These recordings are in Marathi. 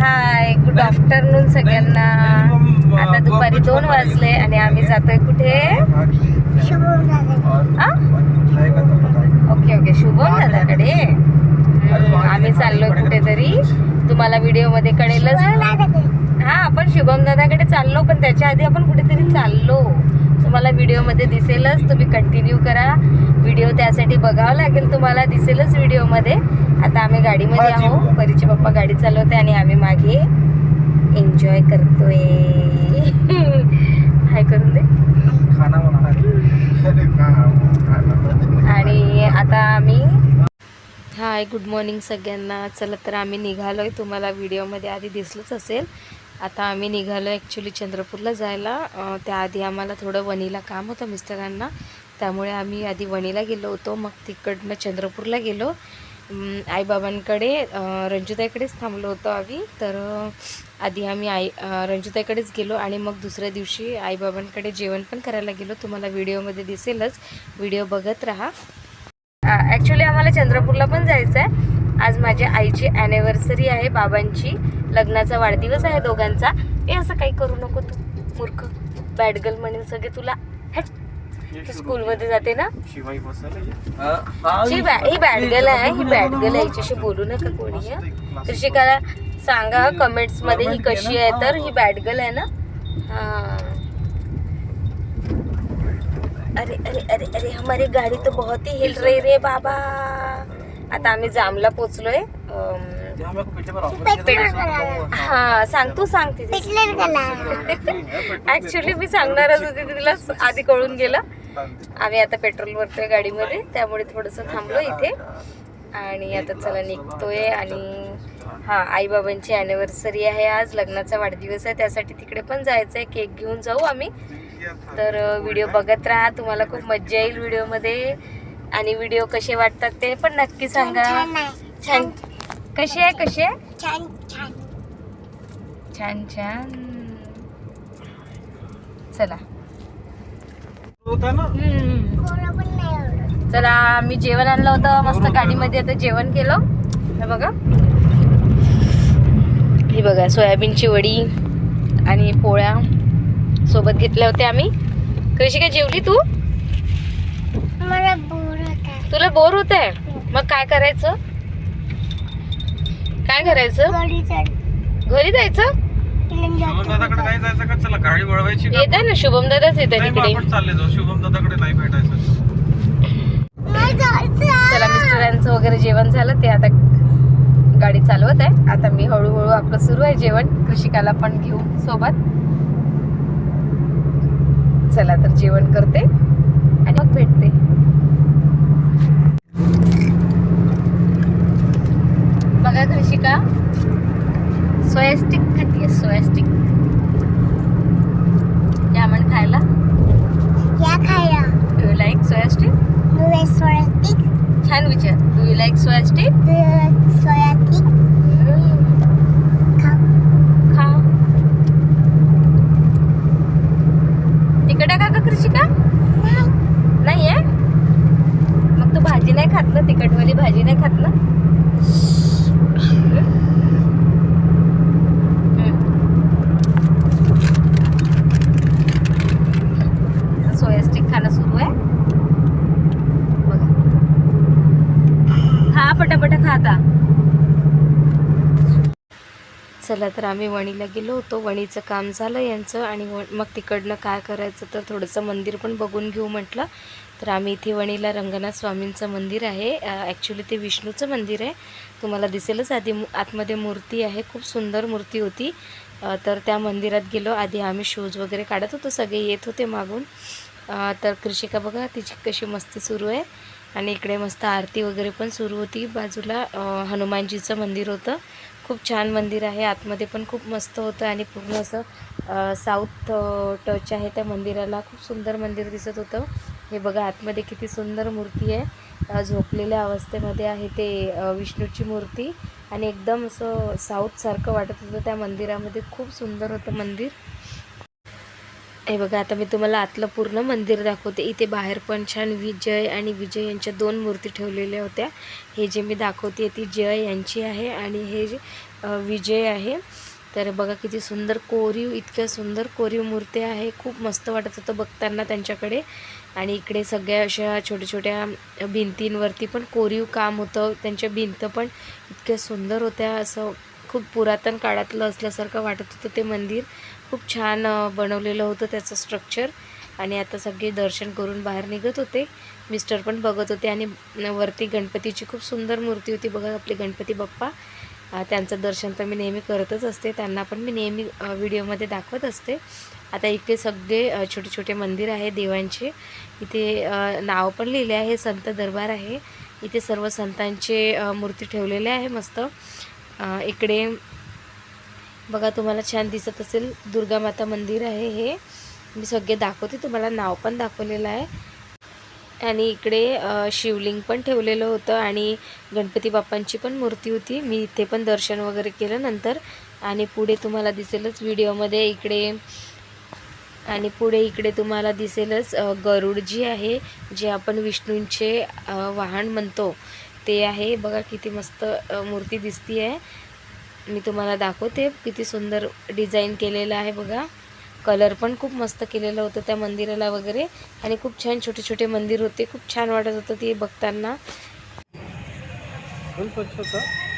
हाय गुड आफ्टरनून सगळ्यांना. आता दुपारी दोन वाजले आणि आम्ही जातोय कुठे? ओके ओके शुभम दादाकडे आम्ही चाललोय कुठेतरी. तुम्हाला व्हिडिओमध्ये कळेलच हा आपण शुभम दादाकडे चाललो पण त्याच्या आधी आपण कुठेतरी चाललो. तुम्हाला व्हिडिओमध्ये दिसेलच. तुम्ही कंटिन्यू करा. व्हिडिओ त्यासाठी बघावं लागेल तुम्हाला. दिसेलच व्हिडिओमध्ये आता आम्ही गाडीमध्ये आहो परीचे पप्पा गाडी चालवते आणि आम्ही मागे एन्जॉय करतोय. हाय करून दे. आणि आता आम्ही हाय गुड मॉर्निंग सगळ्यांना. चला तर आम्ही निघालोय. तुम्हाला व्हिडिओमध्ये आधी दिसलंच असेल. आता आम्ही निघालो ॲक्च्युली चंद्रपूरला जायला. त्याआधी आम्हाला थोडं वणीला काम होतं मिस्टरांना. त्यामुळे आम्ही आधी वणीला गेलो होतो. मग तिकडनं चंद्रपूरला गेलो. आईबाबांकडे रंजुताईकडेच थांबलो होतो आम्ही. तर आधी आम्ही आई रंजुताईकडेच गेलो आणि मग दुसऱ्या दिवशी आईबाबांकडे जेवण पण करायला गेलो. तुम्हाला व्हिडिओमध्ये दिसेलच. व्हिडिओ बघत राहा. ॲक्च्युली आम्हाला चंद्रपूरला पण जायचं आहे आज माझ्या आईची ॲनिव्हर्सरी आहे बाबांची. लग्नाचा वाढदिवस आहे दोघांचा. हे असं काही करू नको तू मूर्ख. बॅड गर्ल म्हणेल सगळे तुला. तू स्कूलमध्ये जाते ना? ही बॅ ही बॅड गर्ल आहे ही बॅड गर्ल आहे. हिच्याशी बोलू नका कोणी हं. कृषिकाला सांगा कमेंट्समध्ये ही कशी आहे तर ही. बॅड गर्ल आहे ना? हा. अरे अरे अरे अरे हमारी गाडी तो बहुत ही हिल रही रे बाबा. आता आम्ही जामला पोचलोय. हा सांग तू सांग तिथे ऍक्च्युली मी सांगणारच होती तिला आधी कळून गेलं. आम्ही आता पेट्रोल भरतोय गाडीमध्ये त्यामुळे थोडंसं थांबलो इथे. आणि आता चला निघतोय आणि हा आईबाबांची अॅनिव्हर्सरी आहे आज लग्नाचा वाढदिवस आहे त्यासाठी तिकडे पण जायचं आहे केक घेऊन जाऊ आम्ही. तर व्हिडिओ बघत राहा तुम्हाला खूप मज्जा येईल व्हिडिओमध्ये आणि व्हिडिओ कसे वाटतात ते पण नक्की सांगा. छान कशी आहे. कशी आहे छान छान. छान छान. चला. होता ना? हम्म. कोणा पण नाही आवडत चला मी जेवण आणलं होतं मस्त गाडीमध्ये आता जेवण केलं. हे बघा. ही बघा सोयाबीनची वडी आणि पोळ्या सोबत घेतल्या होत्या आम्ही. कशी काय जेवली तू? तुला बोर होत आहे मग काय करायचं? काय करायचं? घरी जायचं. येत आहे ना शुभम दादाच येत आहे तिकडे. आपण चालले जाऊ. शुभम दादाकडे नाही भेटायचं. नाही जायचं. चला मिस्टरांचं वगैरे जेवण झालं. ते आता गाडी चालवत आहे. आता मी हळूहळू आपलं सुरू आहे जेवण. कृषिकाला पण घेऊ सोबत. चला तर जेवण करते. आणि मग भेटते. बघा कृषिका सोया स्टिक खातीये सोया स्टिक या म्हण खायला. या खाया do you like soya stick दुवे सोया स्टिक छान विचार. Do you like soya stick दुवे सोया स्टिक खा खा तिकट आहे का ग कृषिका नाही नाही आहे मग तू भाजी नाही खात ना तिखटवाली भाजी नाही खात ना सोया स्टिक खाणं सुरू आहे बघा खा पटापट खा आता चला तर आम्ही वणीला गेलो होतो. वणीचं काम झालं यांचं आणि व मग तिकडनं काय करायचं तर थोडंसं मंदिर पण बघून घेऊ म्हटलं. तर आम्ही इथे वणीला रंगनाथ स्वामींचं मंदिर आहे. ॲक्च्युली ते विष्णूचं मंदिर आहे. तुम्हाला दिसेलच आधी आतमध्ये मूर्ती आहे. खूप सुंदर मूर्ती होती. तर त्या मंदिरात गेलो. आधी आम्ही शूज वगैरे काढत होतो. सगळे येत होते मागून. तर कृषिका बघा तिची कशी मस्ती सुरू आहे. आणि इकडे मस्त आरती वगैरे पण सुरू होती. बाजूला हनुमानजीचं मंदिर होतं. खूप छान मंदिर आहे. आतमध्ये पण खूप मस्त होतं आणि पूर्ण असं साऊथ टच आहे त्या मंदिराला. खूप सुंदर मंदिर दिसत होतं. हे बघा आतमध्ये किती सुंदर मूर्ती आहे. झोपलेल्या अवस्थेमध्ये आहे ते विष्णूची मूर्ती. आणि एकदम असं साऊथसारखं वाटत होतं त्या मंदिरामध्ये. खूप सुंदर होतं मंदिर. हे बघा आता मी तुम्हाला आतलं पूर्ण मंदिर दाखवते. इथे बाहेर पण छान विजय आणि विजय यांच्या दोन मूर्ती ठेवलेल्या होत्या. हे जे मी दाखवते ती जय यांची आहे आणि हे जे विजय आहे. तर बघा किती सुंदर कोरीव इतक्या सुंदर कोरीव मूर्ती आहे. खूप मस्त वाटत होतं बघताना त्यांच्याकडे. आणि इकडे सगळ्या अशा छोट्या छोट्या भिंतींवरती पण कोरीव काम होतं. त्यांच्या भिंत पण इतक्या सुंदर होत्या. असं खूप पुरातन काळातलं असल्यासारखं वाटत होतं ते मंदिर. खूप छान बनवलेलं होतं त्याचं स्ट्रक्चर आणि आता सगळे दर्शन करून बाहेर निघत होते. मिस्टर पण बघत होते आणि वरती गणपतीची खूप सुंदर मूर्ती होती बघा आपले गणपती बाप्पा. त्यांचं दर्शन तर मी नेहमी करतच असते. त्यांना पण मी नेहमी व्हिडिओमध्ये दाखवत असते. आता इकडे सगळे छोटे छोटे मंदिर आहे देवांचे. इथे नाव पण लिहिले आहे संत दरबार आहे. इथे सर्व संतांचे मूर्ती ठेवलेले आहे मस्त. इकडे बघा तुम्हाला छान दिसत असेल. दुर्गा माता मंदिर आहे हे. मी सगळे दाखवते. तुम्हाला नाव पण दाखवलेलं आहे. आणि इकडे शिवलिंग पण ठेवलेलं होतं आणि गणपती बाप्पांची पण मूर्ती होती. मी इथे पण दर्शन वगैरे केलं नंतर. आणि पुढे तुम्हाला दिसेलच व्हिडिओमध्ये इकडे. आणि पुढे इकडे तुम्हाला दिसेलच गरुड जी आहे जे आपण विष्णूंचे वाहन म्हणतो. ते आहे. बघा किती मस्त मूर्ती दिसती आहे मी तुम्हाला दाखवते किती सुंदर डिझाईन केलेलं आहे बघा. कलर पण खूप मस्त केलेलं होतं त्या मंदिराला वगैरे. आणि खूप छान छोटे छोटे मंदिर होते. खूप छान वाटत होतं ते बघताना.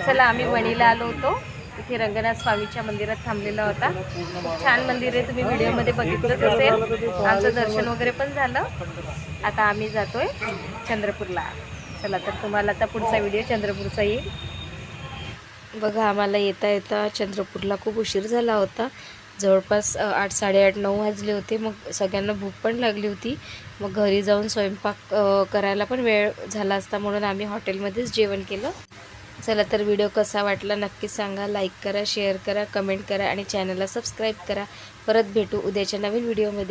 चला आम्ही वणीला आलो होतो. इथे रंगनाथ स्वामीच्या मंदिरात थांबलेला होता. खूप छान मंदिर आहे. तुम्ही व्हिडिओमध्ये बघितलंच असेल. आमचं दर्शन वगैरे पण झालं. आता आम्ही जातोय चंद्रपूरला. चला तर तुम्हाला आता पुढचा व्हिडिओ चंद्रपूरचा येईल. बघा आम्हाला येता येता चंद्रपूरला खूप उशीर झाला होता. जवळपास आठ साडेआठ नऊ वाजले होते. मग सगळ्यांना भूक पण लागली होती. मग घरी जाऊन स्वयंपाक करायला पण वेळ झाला असता म्हणून आम्ही हॉटेलमध्येच जेवण केलं. चला तर व्हिडिओ कसा वाटला नक्की सांगा. लाईक करा शेअर करा कमेंट करा आणि चॅनलला सबस्क्राईब करा. परत भेटू उद्याच्या नवीन व्हिडिओमध्ये.